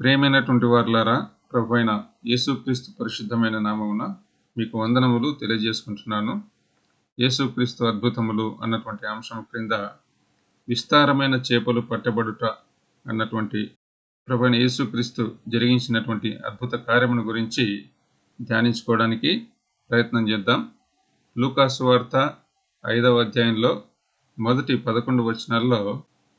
ప్రేమైనటువంటి వారులారా ప్రభు అయిన యేసుక్రీస్తు పరిశుద్ధమైన నామమున మీకు వందనములు తెలియజేసుకుంటున్నాను. యేసుక్రీస్తు అద్భుతములు అన్నటువంటి అంశం క్రింద విస్తారమైన చేపలు పట్టబడుట అన్నటువంటి ప్రభు అయిన యేసుక్రీస్తు జరిగించినటువంటి అద్భుత కార్యమును గురించి ధ్యానించుకోవడానికి ప్రయత్నం చేద్దాం. లూకాసు వార్త ఐదవ అధ్యాయంలో మొదటి పదకొండు వచనాల్లో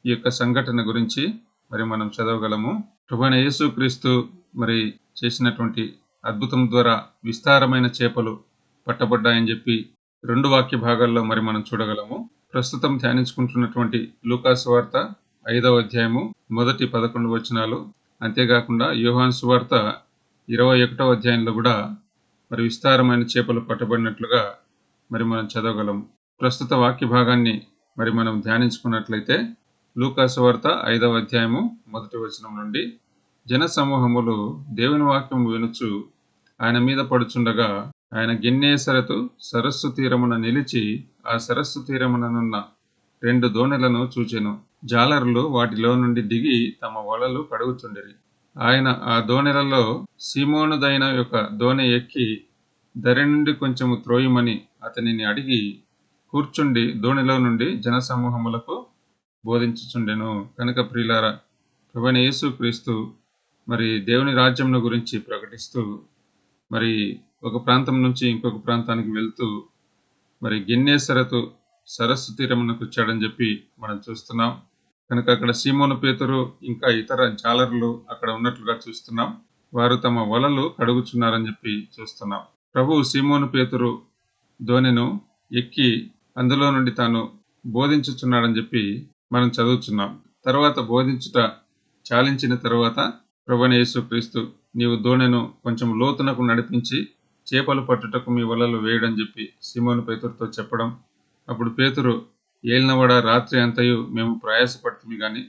ఈ యొక్క సంఘటన గురించి మరి మనం చదవగలము. ప్రభుణ యేసుక్రీస్తు మరి చేసినటువంటి అద్భుతం ద్వారా విస్తారమైన చేపలు పట్టబడ్డాయని చెప్పి రెండు వాక్య భాగాల్లో మరి మనం చూడగలము. ప్రస్తుతం ధ్యానించుకుంటున్నటువంటి లూకాసు వార్త ఐదవ అధ్యాయము మొదటి పదకొండు వచనాలు. అంతేకాకుండా యోహాన్ సువార్త ఇరవై ఒకటవ అధ్యాయంలో కూడా మరి విస్తారమైన చేపలు పట్టబడినట్లుగా మరి మనం చదవగలము. ప్రస్తుత వాక్య భాగాన్ని మరి మనం ధ్యానించుకున్నట్లయితే లూకాసు వార్త ఐదవ అధ్యాయము మొదటి వచనం నుండి. జన సమూహములు దేవుని వాక్యం వినుచు ఆయన మీద పడుచుండగా ఆయన గిన్నేసరతు సరస్సు తీరమున నిలిచి ఆ సరస్సు తీరముననున్న రెండు దోణెలను చూచెను. జాలరులు వాటిలో నుండి దిగి తమ వలలు కడుగుచుండిరి. ఆయన ఆ దోణెలలో సీమోనుదైన యొక్క దోణె ఎక్కి దరి నుండి కొంచెము త్రోయమని అతనిని అడిగి కూర్చుండి దోణిలో నుండి జనసమూహములకు బోధించుచుండెను. కనుక ప్రియులారా ప్రభువైన యేసు క్రీస్తు మరి దేవుని రాజ్యంను గురించి ప్రకటిస్తూ మరి ఒక ప్రాంతం నుంచి ఇంకొక ప్రాంతానికి వెళ్తూ మరి గిన్నేసరతు సరస్సు తీరమునకు వచ్చాడని చెప్పి మనం చూస్తున్నాం. కనుక అక్కడ సీమోను పేతురు ఇంకా ఇతర జాలర్లు అక్కడ ఉన్నట్లుగా చూస్తున్నాం. వారు తమ వలలు కడుగుచున్నారని చెప్పి చూస్తున్నాం. ప్రభు సీమోను పేతురు ధోనిను ఎక్కి అందులో నుండి తాను బోధించుచున్నాడని చెప్పి మనం చదువుతున్నాం తర్వాత బోధించుట చాలించిన తర్వాత ప్రభుని యేసుక్రీస్తు నీవు దోణెను కొంచెం లోతునకు నడిపించి చేపలు పట్టుటకు మీ వలలు వేయడం చెప్పి సిమోను పేతురుతో చెప్పడం. అప్పుడు పేతురు ఏలినవాడ రాత్రి అంతయు మేము ప్రయాసపడుతుంది కానీ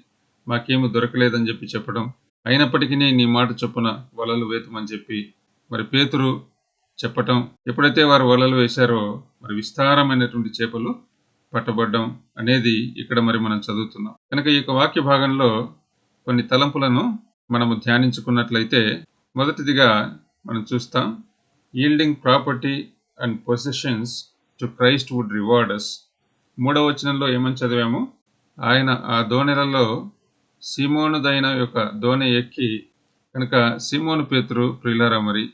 మాకేమి దొరకలేదని చెప్పి చెప్పడం. అయినప్పటికీ నీ మాట చొప్పున వలలు వేతమని చెప్పి మరి పేతురు చెప్పటం. ఎప్పుడైతే వారు వలలు వేశారో మరి విస్తారమైనటువంటి చేపలు పట్టబడ్డం అనేది ఇక్కడ మరి మనం చదువుతున్నాం. కనుక ఈ యొక్క వాక్య భాగంలో కొన్ని తలంపులను మనము ధ్యానించుకున్నట్లయితే మొదటిదిగా మనం చూస్తాం yielding property and positions to Christ would rewarders మూడవ వచనంలో ఏమని చదివాము? ఆయన ఆ దోణెలలో సీమోనుదైన యొక్క దోణె ఎక్కి కనుక సీమోను పేతురు ప్రిలారా మరి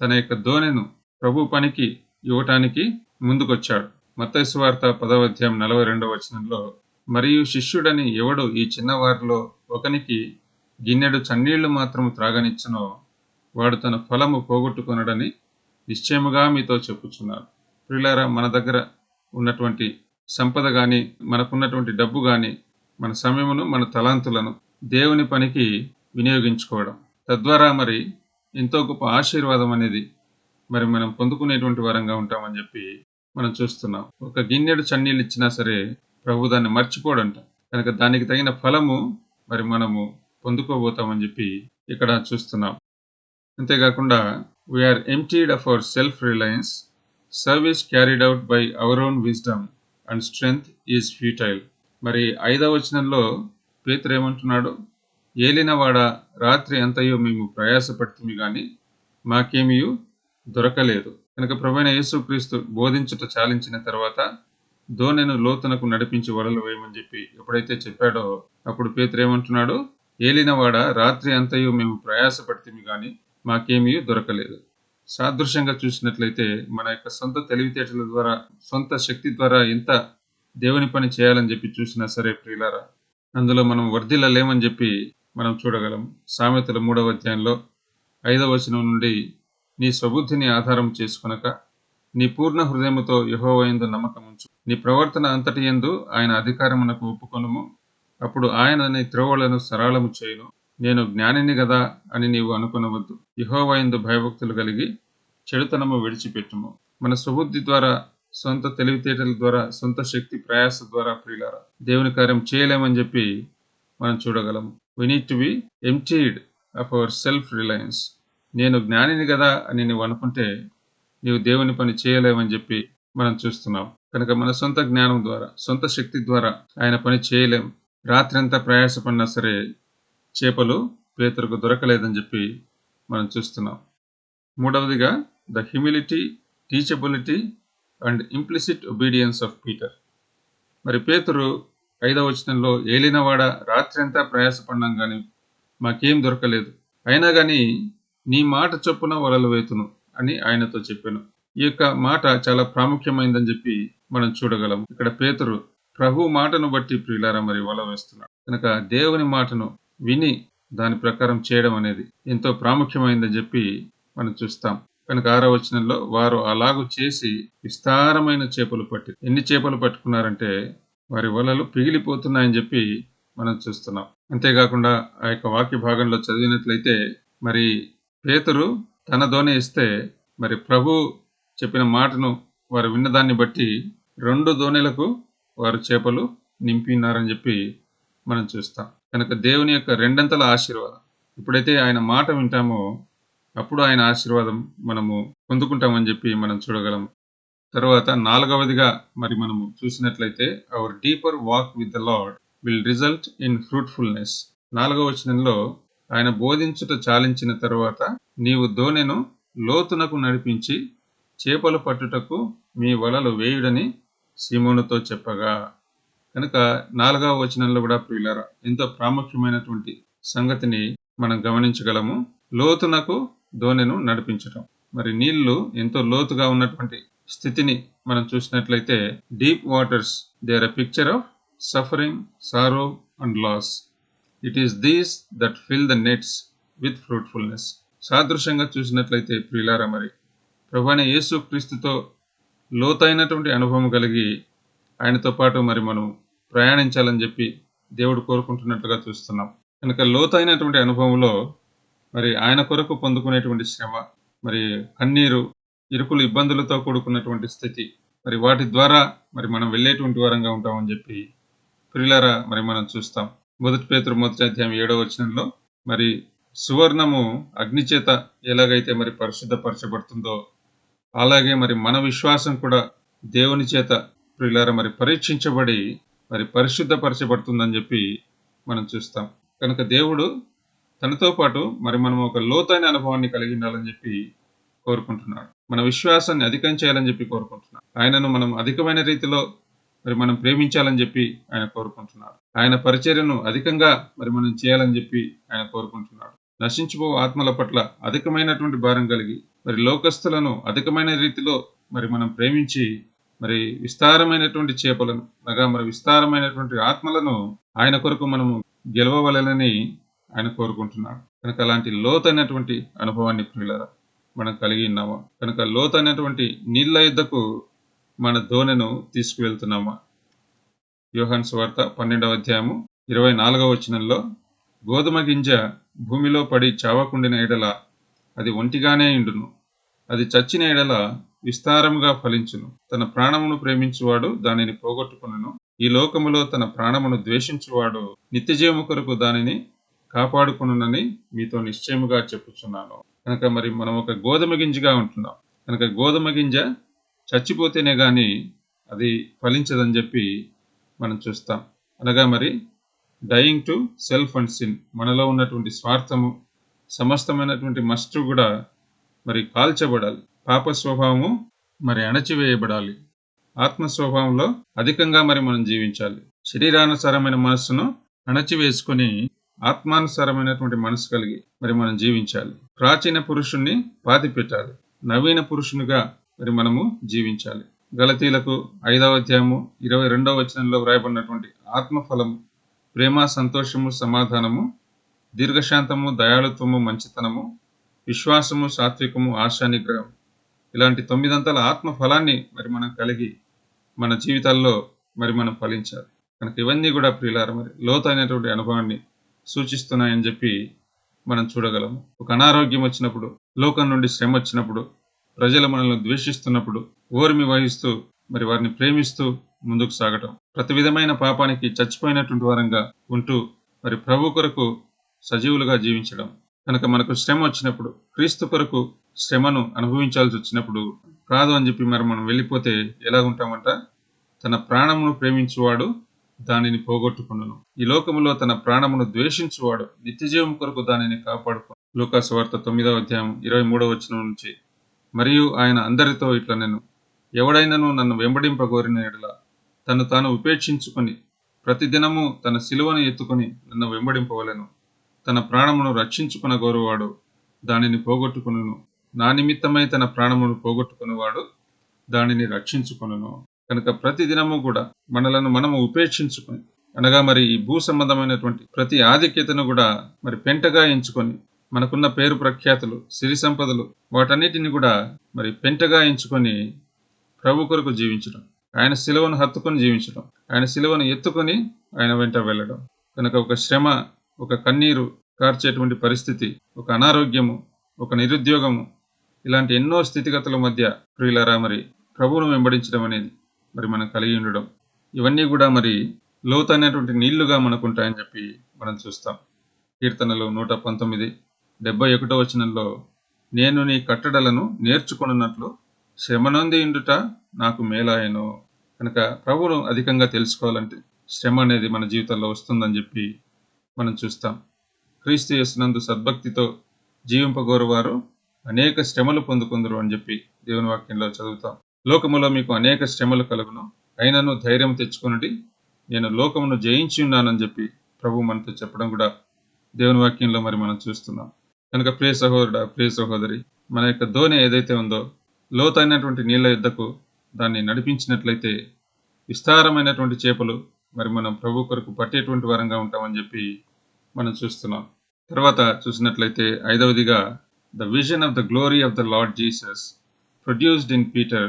తన యొక్క దోణెను ప్రభు పనికి ఇవ్వటానికి ముందుకొచ్చాడు. మత్తైసు వార్త నలభై రెండవ వచనంలో మరియు శిష్యుడని ఎవడు ఈ చిన్నవారిలో ఒకనికి గిన్నెడు చన్నీళ్ళు మాత్రం త్రాగనిచ్చనో వాడు తన ఫలము పోగొట్టుకొనడని నిశ్చయముగా మీతో చెప్పుచున్నారు ప్రియులారా మన దగ్గర ఉన్నటువంటి సంపద కానీ మనకున్నటువంటి డబ్బు కానీ మన సమయమును మన తలాంతులను దేవుని పనికి వినియోగించుకోవడం. తద్వారా మరి ఎంతో గొప్ప ఆశీర్వాదం అనేది మరి మనం పొందుకునేటువంటి వరంగా ఉంటామని చెప్పి మనం చూస్తున్నాం. ఒక గిన్నెడు చన్నీళ్ళు ఇచ్చినా సరే ప్రభు దాన్ని మర్చిపోడంట. కనుక దానికి తగిన ఫలము మరి మనము పొందుకోబోతామని చెప్పి ఇక్కడ చూస్తున్నాం. అంతేకాకుండా we are emptied of our self reliance service carried out by our own wisdom and strength is futile మరి ఐదవ వచనంలో పేతురు ఏమంటున్నాడు? ఏలినవాడ రాత్రి అంతయో మేము ప్రయాసపడుతుంది కానీ మాకేమీ దొరకలేదు. కనుక ప్రభైన యేసుక్రీస్తు బోధించుట చాలించిన తర్వాత దోనెను లోతునకు నడిపించి వలలు వేయమని చెప్పి ఎప్పుడైతే చెప్పాడో అప్పుడు పేతురు ఏమంటున్నాడు? ఏలినవాడ రాత్రి అంతయు మేము ప్రయాసపడితేమి కానీ మాకేమీ దొరకలేదు. సాదృశ్యంగా చూసినట్లయితే మన యొక్క సొంత తెలివితేటల ద్వారా సొంత శక్తి ద్వారా ఎంత దేవుని పని చేయాలని చెప్పి చూసినా సరే ప్రియులారా అందులో మనం వర్ధిల్లలేమని చెప్పి మనం చూడగలం. సామెతల మూడవ అధ్యాయంలో ఐదవ వచనం నుండి నీ స్వబుద్ధిని ఆధారం చేసుకునక నీ పూర్ణ హృదయముతో యహోవయందు నమ్మకం ఉంచు నీ ప్రవర్తన అంతటి ఎందు ఆయన అధికారమునకు ఒప్పుకొనుము. అప్పుడు ఆయన నీ త్రోవలను సరళము చేయును. నేను జ్ఞానిని గదా అని నీవు అనుకునవద్దు. యహోవయందు భయభక్తులు కలిగి చెడుతనము విడిచిపెట్టుము. మన స్వబుద్ధి ద్వారా సొంత తెలివితేటల ద్వారా సొంత శక్తి ప్రయాస ద్వారా ప్రియులారా దేవుని కార్యం చేయలేమని చెప్పి మనం చూడగలము. We need to be emptied of our self reliance నేను జ్ఞానిని కదా అని నువ్వు అనుకుంటే నీవు దేవుని పని చేయలేవని చెప్పి మనం చూస్తున్నాం. కనుక మన సొంత జ్ఞానం ద్వారా సొంత శక్తి ద్వారా ఆయన పని చేయలేం. రాత్రంతా ప్రయాసపడినా సరే చేపలు పేతురుకు దొరకలేదని చెప్పి మనం చూస్తున్నాం. మూడవదిగా the humility teachability and implicit obedience of Peter మరి పేతురు ఐదవ వచనంలో ఏలినవాడ రాత్రంతా ప్రయాసపడినాం కానీ మాకేం దొరకలేదు. అయినా కానీ నీ మాట చొప్పున వలలు వేతును అని ఆయనతో చెప్పాను. ఈ యొక్క మాట చాలా ప్రాముఖ్యమైందని చెప్పి మనం చూడగలం. ఇక్కడ పేతురు ప్రభు మాటను బట్టి ప్రియులారా మరి వల వేస్తున్నాడు. కనుక దేవుని మాటను విని దాని ప్రకారం చేయడం అనేది ఎంతో ప్రాముఖ్యమైందని చెప్పి మనం చూస్తాం. కనుక ఆరో వచనంలో వారు అలాగు చేసి విస్తారమైన చేపలు పట్టి ఎన్ని చేపలు పట్టుకున్నారంటే వారి వలలు పిగిలిపోతున్నాయని చెప్పి మనం చూస్తున్నాం. అంతేకాకుండా ఆ యొక్క వాక్య భాగంలో చదివినట్లయితే మరి పేతురు తన దోణి ఇస్తే మరి ప్రభు చెప్పిన మాటను వారు విన్నదాన్ని బట్టి రెండు దోణిలకు వారు చేపలు నింపినారని చెప్పి మనం చూస్తాం. కనుక దేవుని యొక్క రెండంతల ఆశీర్వాదం. ఎప్పుడైతే ఆయన మాట వింటామో అప్పుడు ఆయన ఆశీర్వాదం మనము పొందుకుంటామని చెప్పి మనం చూడగలం. తర్వాత నాలుగవదిగా మరి మనము చూసినట్లయితే our deeper walk with the Lord will result in fruitfulness నాలుగవ వచనంలో ఆయన బోధించుట చాలించిన తరువాత నీవు దోణెను లోతునకు నడిపించి చేపలు పట్టుటకు మీ వలలు వేయుడని సీమోనుతో చెప్పగా. కనుక నాలుగవ వచనంలో కూడా ప్రియులరా ఎంతో ప్రాముఖ్యమైనటువంటి సంగతిని మనం గమనించగలము. లోతునకు దోణెను నడిపించటం. మరి నీళ్ళు ఎంతో లోతుగా ఉన్నటువంటి స్థితిని మనం చూసినట్లయితే deep waters they are picture of suffering sorrow and loss. It is these that fill the nets with fruitfulness సాదృశ్యంగా చూసినట్లయితే ప్రియులారా మరి ప్రభాని యేసు క్రీస్తుతో లోతైనటువంటి అనుభవం కలిగి ఆయనతో పాటు మరి మనం ప్రయాణించాలని చెప్పి దేవుడు కోరుకుంటున్నట్లుగా చూస్తున్నాం. కనుక లోతైనటువంటి అనుభవంలో మరి ఆయన కొరకు పొందుకునేటువంటి శ్రమ మరి కన్నీరు ఇరుకులు ఇబ్బందులతో కూడుకున్నటువంటి స్థితి మరి వాటి ద్వారా మరి మనం వెళ్ళేటువంటి వారంగా ఉంటామని చెప్పి ప్రియులారా మరి మనం చూస్తాం. మొదటి పేతురు మొదటి అధ్యాయం ఏడో వచనంలో మరి సువర్ణము అగ్ని చేత ఎలాగైతే మరి పరిశుద్ధపరచబడుతుందో అలాగే మరి మన విశ్వాసం కూడా దేవుని చేత ప్రియులారా మరి పరీక్షించబడి మరి పరిశుద్ధపరచబడుతుందని చెప్పి మనం చూస్తాం. కనుక దేవుడు తనతో పాటు మరి మనం ఒక లోతైన అనుభవాన్ని కలిగి ఉండాలని చెప్పి కోరుకుంటున్నాడు. మన విశ్వాసాన్ని అధికం చేయాలని చెప్పి కోరుకుంటున్నాడు. ఆయనను మనం అధికమైన రీతిలో మరి మనం ప్రేమించాలని చెప్పి ఆయన కోరుకుంటున్నాడు. ఆయన పరిచర్యను అధికంగా మరి మనం చేయాలని చెప్పి ఆయన కోరుకుంటున్నాడు. నశించిపో ఆత్మల పట్ల అధికమైనటువంటి భారం కలిగి మరి లోకస్తులను అధికమైన రీతిలో మరి మనం ప్రేమించి మరి విస్తారమైనటువంటి చేపలను అనగా మరి విస్తారమైనటువంటి ఆత్మలను ఆయన కొరకు మనము గెలవవలనని ఆయన కోరుకుంటున్నాడు. కనుక అలాంటి లోతైనటువంటి అనుభవాన్ని ప్రియులరా మనం కలిగి ఉన్నామా? కనుక లోతైనటువంటి నీళ్ళ యుద్ధకు మన ధోనెను తీసుకువెళ్తున్నామా? యోహాన్ స్వార్త పన్నెండవ అధ్యాయము ఇరవై నాలుగవ వచనంలో గోధుమ గింజ భూమిలో పడి చావకుండిన ఎడల అది ఒంటిగానే ఇండును అది చచ్చిన ఎడల విస్తారముగా ఫలించును. తన ప్రాణమును ప్రేమించువాడు దానిని పోగొట్టుకును ఈ లోకములో తన ప్రాణమును ద్వేషించువాడు నిత్యజీవము కొరకు దానిని కాపాడుకునునని మీతో నిశ్చయముగా చెప్పుచున్నాను. కనుక మరి మనం ఒక గోధుమ గింజగా ఉంటున్నాం. కనుక గోధుమ గింజ చచ్చిపోతేనే కానీ అది ఫలించదని చెప్పి మనం చూస్తాం. అనగా మరి dying to self and sin మనలో ఉన్నటువంటి స్వార్థము సమస్తమైనటువంటి మస్టు కూడా మరి కాల్చబడాలి. పాప స్వభావము మరి అణచివేయబడాలి. ఆత్మ స్వభావంలో అధికంగా మరి మనం జీవించాలి. శరీరానుసారమైన మనస్సును అణచివేసుకొని ఆత్మానుసారమైనటువంటి మనసు కలిగి మరి మనం జీవించాలి. ప్రాచీన పురుషుణ్ణి పాతి పెట్టాలి నవీన పురుషునిగా మరి మనము జీవించాలి. గలతీలకు ఐదవ అధ్యాయము ఇరవై రెండవ వచనంలో వ్రాయబడినటువంటి ఆత్మఫలము ప్రేమ సంతోషము సమాధానము దీర్ఘశాంతము దయాళుత్వము మంచితనము విశ్వాసము సాత్వికము ఆశానిగ్రహం ఇలాంటి తొమ్మిదంతల ఆత్మ ఫలాన్ని మరి మనం కలిగి మన జీవితాల్లో మరి మనం ఫలించాలి. కనుక ఇవన్నీ కూడా ప్రియులారు మరి లోతైనటువంటి అనుభవాన్ని సూచిస్తున్నాయని చెప్పి మనం చూడగలము. ఒక అనారోగ్యం వచ్చినప్పుడు లోకం నుండి శ్రమ వచ్చినప్పుడు ప్రజలు మనల్ని ద్వేషిస్తున్నప్పుడు ఓర్మి వహిస్తూ మరి వారిని ప్రేమిస్తూ ముందుకు సాగటం. ప్రతి విధమైన పాపానికి చచ్చిపోయినటువంటి వారంగా ఉంటూ మరి ప్రభు కొరకు సజీవులుగా జీవించడం. కనుక మనకు శ్రమ వచ్చినప్పుడు క్రీస్తు కొరకు శ్రమను అనుభవించాల్సి వచ్చినప్పుడు కాదు అని చెప్పి మరి మనం వెళ్ళిపోతే ఎలా ఉంటామంట? తన ప్రాణమును ప్రేమించువాడు దానిని పోగొట్టుకును. ఈ లోకములో తన ప్రాణమును ద్వేషించువాడు నిత్యజీవం కొరకు దానిని కాపాడుకు లోకాసు వార్త తొమ్మిదవ అధ్యాయం ఇరవై మూడవ వచనం నుంచి మరియు ఆయన అందరితో ఇట్లా నేను ఎవడైనను నన్ను వెంబడింపగోరిన ఎడల తను తాను ఉపేక్షించుకొని ప్రతిదినము తన శిలువను ఎత్తుకొని నన్ను వెంబడింపవలెను. తన ప్రాణమును రక్షించుకున్న గోరువాడు దానిని పోగొట్టుకును నా నిమిత్తమై తన ప్రాణమును పోగొట్టుకునేవాడు దానిని రక్షించుకొనును. కనుక ప్రతి దినము కూడా మనలను మనము ఉపేక్షించుకొని అనగా మరి ఈ భూ సంబంధమైనటువంటి ప్రతి ఆధిక్యతను కూడా మరి పెంటగా ఎంచుకొని మనకున్న పేరు ప్రఖ్యాతులు సిరి సంపదలు వాటన్నిటిని కూడా మరి పెంటగా ఎంచుకొని ప్రభు కొరకు జీవించడం. ఆయన శిలువను హత్తుకొని జీవించడం. ఆయన శిలువను ఎత్తుకొని ఆయన వెంట వెళ్ళడం. కనుక ఒక శ్రమ ఒక కన్నీరు కార్చేటువంటి పరిస్థితి ఒక అనారోగ్యము ఒక నిరుద్యోగము ఇలాంటి ఎన్నో స్థితిగతుల మధ్య ప్రియులరా మరి ప్రభువును వెంబడించడం అనేది మరి మనం కలిగి ఉండడం. ఇవన్నీ కూడా మరి లోతైనటువంటి నీళ్ళుగా మనకుంటాయని చెప్పి మనం చూస్తాం. కీర్తనలు నూట పంతొమ్మిది డెబ్బై ఒకటో వచనంలో నేను నీ కట్టడలను నేర్చుకున్నట్లు శ్రమనొంది ఇండుట నాకు మేలాయను కనుక ప్రభువును అధికంగా తెలుసుకోవాలంటే శ్రమ అనేది మన జీవితంలో వస్తుందని చెప్పి మనం చూస్తాం. క్రీస్తు యేసునందు సద్భక్తితో జీవింపగోరువారు అనేక శ్రమలు పొందుకుందరు అని చెప్పి దేవుని వాక్యంలో చదువుతాం. లోకములో మీకు అనేక శ్రమలు కలుగును. అయినను ధైర్యం తెచ్చుకున్నది నేను లోకమును జయించి ఉన్నానని చెప్పి ప్రభు మనతో చెప్పడం కూడా దేవుని వాక్యంలో మరి మనం చూస్తున్నాం. కనుక ప్రియ సహోదరుడ ప్రియ సహోదరి మన యొక్క ధోని ఏదైతే ఉందో లోతైనటువంటి నీళ్ళ యుద్ధకు దాన్ని నడిపించినట్లయితే విస్తారమైనటువంటి చేపలు మరి మనం ప్రభు కొరకు పట్టేటువంటి వరంగా ఉంటామని చెప్పి మనం చూస్తున్నాం. తర్వాత చూసినట్లయితే ఐదవదిగా the vision of the glory of the Lord Jesus produced in Peter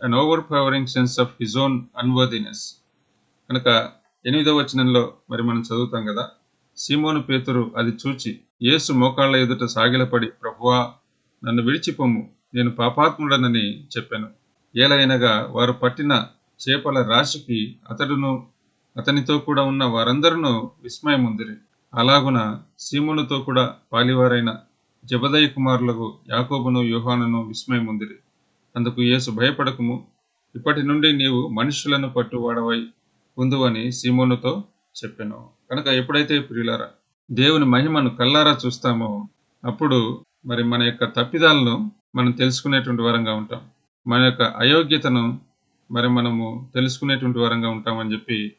and overpowering sense of his own unworthiness కనుక ఎనిమిదవ వచనంలో మరి మనం చదువుతాం కదా సీమోను పేతురు అది చూచి యేసు మోకాళ్ళ ఎదుట సాగిలపడి ప్రభువా నన్ను విడిచిపోము. నేను పాపాత్ముడనని చెప్పాను. ఏలైనగా వారు పట్టిన చేపల రాశికి అతడును అతనితో కూడా ఉన్న వారందరూ విస్మయముందిరి. అలాగున సీమునుతో కూడా పాలివారైన జబదయ్య కుమారులకు యాకోబును యోహానును విస్మయముందిరి. అందుకు యేసు భయపడకము. ఇప్పటి నుండి నీవు మనుషులను పట్టువాడవై ఉందువని సీమోనుతో చెప్పాను. కనుక ఎప్పుడైతే ప్రియులారా దేవుని మహిమను కల్లారా చూస్తామో అప్పుడు మరి మన యొక్క తప్పిదాలను మనం తెలుసుకునేటువంటి వరంగా ఉంటాం. మన యొక్క అయోగ్యతను మరి మనము తెలుసుకునేటువంటి వరంగా ఉంటామని చెప్పి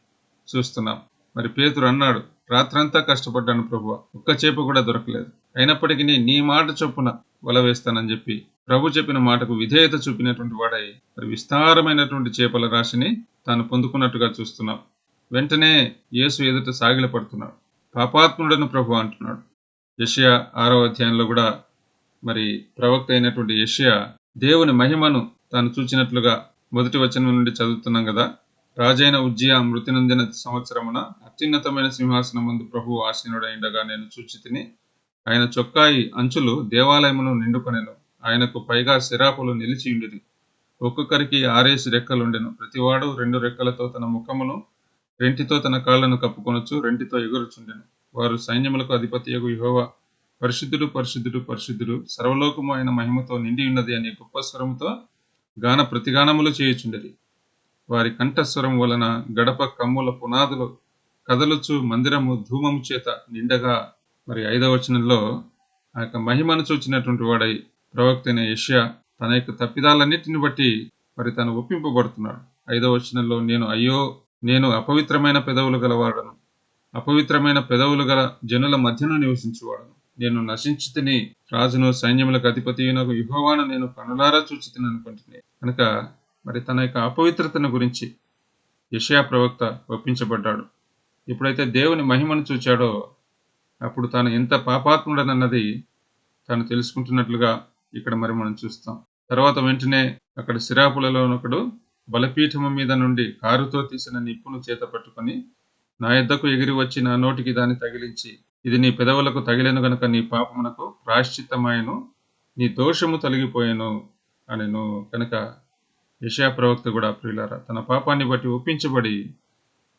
చూస్తున్నాం. మరి పేతురు అన్నాడు రాత్రంతా కష్టపడ్డాను ప్రభు ఒక్క చేప కూడా దొరకలేదు. అయినప్పటికీ నీ మాట చొప్పున వల వేస్తానని చెప్పి ప్రభు చెప్పిన మాటకు విధేయత చూపినటువంటి వాడై మరి విస్తారమైనటువంటి చేపల రాశిని తాను పొందుకున్నట్టుగా చూస్తున్నాం. వెంటనే యేసు ఎదుట సాగిలపడుతున్నాడు. పాపాత్ముడను ప్రభు అంటున్నాడు. యషియా ఆరో అధ్యాయంలో కూడా మరి ప్రవక్త అయినటువంటి యషియా దేవుని మహిమను తాను చూచినట్లుగా మొదటి వచనం నుండి చదువుతున్నాం కదా. రాజైన ఉజ్జియా మృతి నందిన సంవత్సరమున అత్యున్నతమైన సింహాసనం ముందు ప్రభు ఆసీనుడైండగా నేను చూచి తిని ఆయన చొక్కాయి అంచులు దేవాలయమును నిండుకొనెను. ఆయనకు పైగా శిరాపులు నిలిచి ఉండేది ఒక్కొక్కరికి ఆరేసి రెక్కలుండెను. ప్రతివాడు రెండు రెక్కలతో తన ముఖమును రెంటితో తన కాళ్ళను కప్పుకొనొచ్చు రెంటితో ఎగురుచుండెను. వారు సైన్యములకు అధిపతి యగు యెహోవా. పరిశుద్ధుడు పరిశుద్ధుడు పరిశుద్ధుడు సర్వలోకము ఆయన మహిమతో నిండి ఉన్నది అనే గొప్ప స్వరముతో గాన ప్రతిగానములు చేయుచుండేది. వారి కంఠస్వరం వలన గడప కమ్ముల పునాదులు కదలుచు మందిరము ధూమము చేత నిండగా. మరి ఐదవ వచనంలో ఆ యొక్క మహిమను చూచినటువంటి వాడై ప్రవక్త అయిన యష్యా తన యొక్క తప్పిదాలన్నిటిని బట్టి మరి తను ఒప్పింపబడుతున్నాడు. ఐదవ వచనంలో నేను అయ్యో నేను అపవిత్రమైన పెదవులు గలవాడను. అపవిత్రమైన పెదవులు గల జనుల మధ్యను నివసించువాడను. నేను నశించి తిని రాజును సైన్యములకు అధిపతి యుహోవాను నేను కనులారా చూచి తిని అనుకుంటున్నాను. కనుక మరి తన యొక్క అపవిత్రతను గురించి యషయా ప్రవక్త ఒప్పించబడ్డాడు. ఎప్పుడైతే దేవుని మహిమను చూచాడో అప్పుడు తాను ఎంత పాపాత్ముడనన్నది తాను తెలుసుకుంటున్నట్లుగా ఇక్కడ మరి మనం చూస్తాం. తర్వాత వెంటనే అక్కడ సిరాపులలో ఒకడు బలపీఠము మీద నుండి కారుతో తీసిన నిప్పును చేతపట్టుకొని నా ఎద్దకు ఎగిరి వచ్చి నా నోటికి దాన్ని తగిలించి ఇది నీ పెదవులకు తగిలేను గనుక నీ పాపమునకు ప్రాశ్చిత్తమాయను నీ దోషము తొలగిపోయాను అనెను కనుక యషయా ప్రవక్త కూడా ప్రియులారా తన పాపాన్ని బట్టి ఒప్పించబడి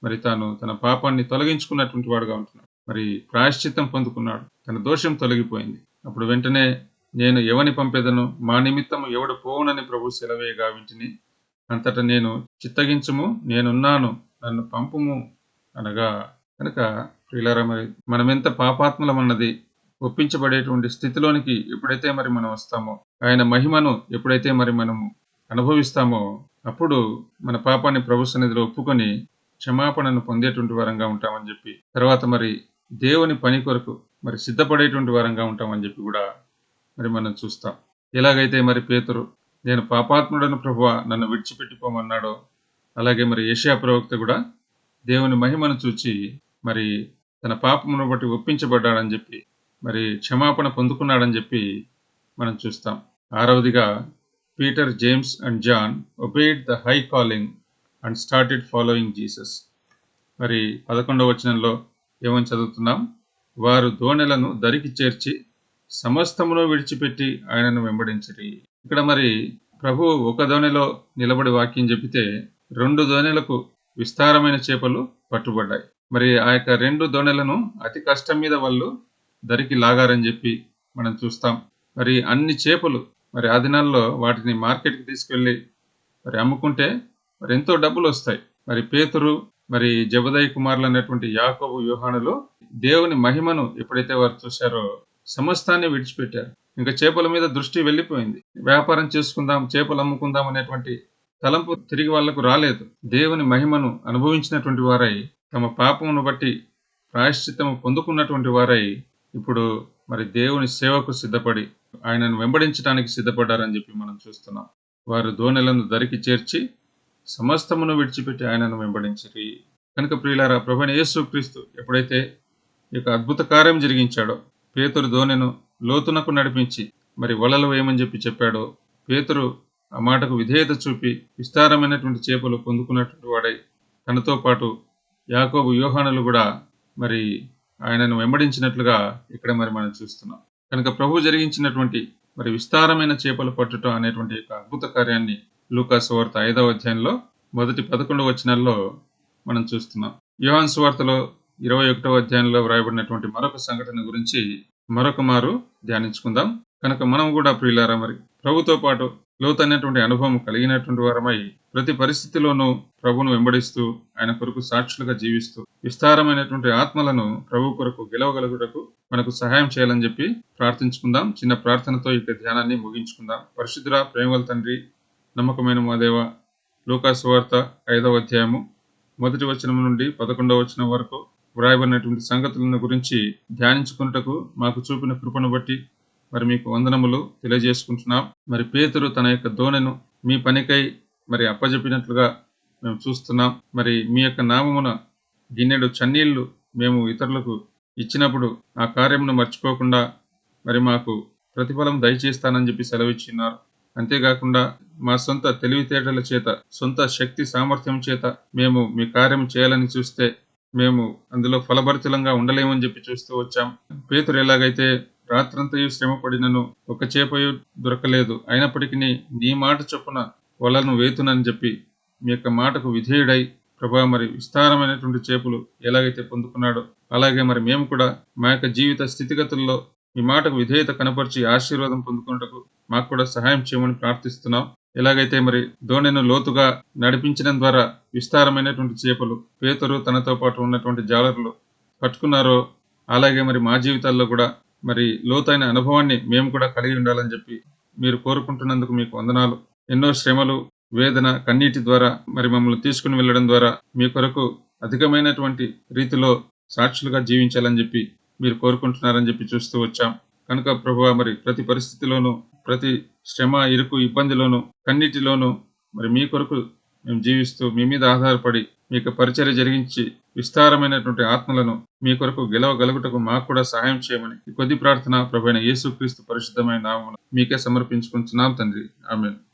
మరి తాను తన పాపాన్ని తొలగించుకున్నటువంటి వాడుగా ఉంటున్నాడు. మరి ప్రాయశ్చిత్తం పొందుకున్నాడు తన దోషం తొలగిపోయింది. అప్పుడు వెంటనే నేను ఎవని పంపేదను? మా నిమిత్తం ఎవడు పోవునని ప్రభు సెలవేగా వింటిని అంతట నేను చిత్తగించుము నేనున్నాను నన్ను పంపుము అనగా కనుక ప్రియులారా మరి మనమెంత పాపాత్మలమన్నది ఒప్పించబడేటువంటి స్థితిలోనికి ఎప్పుడైతే మరి మనం వస్తామో ఆయన మహిమను ఎప్పుడైతే మరి మనము అనుభవిస్తామో అప్పుడు మన పాపాన్ని ప్రభు సన్నిధిలో ఒప్పుకొని క్షమాపణను పొందేటువంటి వారంగా ఉంటామని చెప్పి తర్వాత మరి దేవుని పని కొరకు మరి సిద్ధపడేటువంటి వారంగా ఉంటామని చెప్పి కూడా మరి మనం చూస్తాం. ఎలాగైతే మరి పేతురు నేను పాపాత్ముడను ప్రభువ నన్ను విడిచిపెట్టిపోమన్నాడో. అలాగే మరి ఏషియా ప్రవక్త కూడా దేవుని మహిమను చూచి మరి తన పాపమును బట్టి ఒప్పించబడ్డాడని చెప్పి మరి క్షమాపణ పొందుకున్నాడని చెప్పి మనం చూస్తాం. ఆరవదిగా Peter James and John obeyed the high calling and started following Jesus. మరి పదకొండవ వచనంలో ఏమని చదువుతున్నాం? వారు దోణెలను దరికి చేర్చి సమస్తమును విడిచిపెట్టి ఆయనను వెంబడించిరి. ఇక్కడ మరి ప్రభు ఒక ధోనిలో నిలబడి వాక్యం చెబితే రెండు దోణెలకు విస్తారమైన చేపలు పట్టుబడ్డాయి. మరి ఆ యొక్క రెండు దోణెలను అతి కష్టం మీద వాళ్ళు దరికి లాగారని చెప్పి మనం చూస్తాం. మరి అన్ని చేపలు మరి ఆ దినాల్లో వాటిని మార్కెట్కి తీసుకెళ్ళి మరి అమ్ముకుంటే మరి ఎంతో డబ్బులు వస్తాయి. మరి పేతురు మరి జబదయ్ కుమారులు అనేటువంటి యాకోబు వ్యూహానులు దేవుని మహిమను ఎప్పుడైతే వారు చూశారో సమస్తాన్ని విడిచిపెట్టారు. ఇంకా చేపల మీద దృష్టి వెళ్ళిపోయింది. వ్యాపారం చేసుకుందాం చేపలు అమ్ముకుందాం అనేటువంటి తలంపు తిరిగి వాళ్ళకు రాలేదు. దేవుని మహిమను అనుభవించినటువంటి వారై తమ పాపమును బట్టి ప్రాయశ్చిత్తము పొందుకున్నటువంటి వారై ఇప్పుడు మరి దేవుని సేవకు సిద్ధపడి ఆయనను వెంబడించడానికి సిద్ధపడ్డారని చెప్పి మనం చూస్తున్నాం. వారు దోణెలను దరికి చేర్చి సమస్తమును విడిచిపెట్టి ఆయనను వెంబడించిరి. కనుక ప్రియులారా ప్రభుని యేసు క్రీస్తు ఎప్పుడైతే ఈ యొక్క అద్భుత కార్యం జరిగించాడో పేతురు దోణెను లోతునకు నడిపించి మరి వలలు వేయమని చెప్పి చెప్పాడో. పేతురు ఆ మాటకు విధేయత చూపి విస్తారమైనటువంటి చేపలు పొందుకున్నటువంటి వాడై తనతో పాటు యాకోబు యోహానులు కూడా మరి ఆయనను వెంబడించినట్లుగా ఇక్కడ మరి మనం చూస్తున్నాం. కనుక ప్రభు జరిగించినటువంటి మరి విస్తారమైన చేపలు పట్టడం అనేటువంటి యొక్క అద్భుత కార్యాన్ని లూకాస్ వార్త ఐదవ అధ్యాయంలో మొదటి పదకొండు వచనాల్లో మనం చూస్తున్నాం. యోహాన్ సువార్తలో ఇరవై ఒకటవ అధ్యాయంలో వ్రాయబడినటువంటి మరొక సంఘటన గురించి మరొక మారు ధ్యానించుకుందాం. కనుక మనం కూడా ప్రియులారా మరి ప్రభుతో పాటు లోతైనటువంటి అనుభవం కలిగినటువంటి వారమై ప్రతి పరిస్థితిలోనూ ప్రభును వెంబడిస్తూ ఆయన కొరకు సాక్షులుగా జీవిస్తూ విస్తారమైనటువంటి ఆత్మలను ప్రభు కొరకు గెలవగలుగుటకు మనకు సహాయం చేయాలని చెప్పి ప్రార్థించుకుందాం. చిన్న ప్రార్థనతో ఇక ధ్యానాన్ని ముగించుకుందాం. పరిశుద్ధుర ప్రేమల తండ్రి నమ్మకమైన మా దేవ వార్త ఐదవ అధ్యాయము మొదటి వచనం నుండి పదకొండవ వచనం వరకు వ్రాయబడినటువంటి సంగతులను గురించి ధ్యానించుకున్నటకు మాకు చూపిన కృపను బట్టి మరి మీకు వందనములు తెలియజేసుకుంటున్నాం. మరి పేతురు తన యొక్క దోణెను మీ పనికై మరి అప్పజెప్పినట్లుగా మేము చూస్తున్నాం. మరి మీ యొక్క నామమున గిన్నెడు చన్నీళ్ళు మేము ఇతరులకు ఇచ్చినప్పుడు ఆ కార్యమును మర్చిపోకుండా మరి మాకు ప్రతిఫలం దయచేస్తానని చెప్పి సెలవిచ్చిన్నారు అంతేకాకుండా మా సొంత తెలివితేటల చేత సొంత శక్తి సామర్థ్యం చేత మేము మీ కార్యం చేయాలని చూస్తే మేము అందులో ఫలభరితులంగా ఉండలేమని చెప్పి చూస్తూ వచ్చాం. పేతురు ఎలాగైతే రాత్రంతయు శ్రమ పడినను ఒక చేపయు దొరకలేదు అయినప్పటికీ నీ మాట చొప్పున వలను వేతునని చెప్పి మీ యొక్క మాటకు విధేయుడై ప్రభా మరి విస్తారమైనటువంటి చేపలు ఎలాగైతే పొందుకున్నాడో అలాగే మరి మేము కూడా మా యొక్క జీవిత స్థితిగతుల్లో మీ మాటకు విధేయత కనపరిచి ఆశీర్వాదం పొందుకున్నటకు మాకు కూడా సహాయం చేయమని ప్రార్థిస్తున్నాం. ఎలాగైతే మరి దోణిను లోతుగా నడిపించడం ద్వారా విస్తారమైనటువంటి చేపలు పేతురు తనతో పాటు ఉన్నటువంటి జాలరులు పట్టుకున్నారో అలాగే మరి మా జీవితాల్లో కూడా మరి లోతైన అనుభవాన్ని మేము కూడా కలిగి ఉండాలని చెప్పి మీరు కోరుకుంటున్నందుకు మీకు వందనాలు. ఎన్నో శ్రమలు వేదన కన్నీటి ద్వారా మరి మమ్మల్ని తీసుకుని వెళ్ళడం ద్వారా మీ కొరకు అధికమైనటువంటి రీతిలో సాక్షులుగా జీవించాలని చెప్పి మీరు కోరుకుంటున్నారని చెప్పి చూస్తూ వచ్చాం. కనుక ప్రభు మరి ప్రతి పరిస్థితిలోనూ ప్రతి శ్రమ ఇరుకు ఇబ్బందిలోనూ కన్నిటిలోనూ మరి మీ కొరకు మేము జీవిస్తూ మీ మీద ఆధారపడి మీ యొక్క పరిచర్య జరిగించి విస్తారమైనటువంటి ఆత్మలను మీ కొరకు గెలవగలుగుటకు మాకు కూడా సహాయం చేయమని కొద్ది ప్రార్థన ప్రభు అయిన యేసుక్రీస్తు పరిశుద్ధమైన నామను మీకే సమర్పించుకుంటున్నాం తండ్రి. ఆమెను.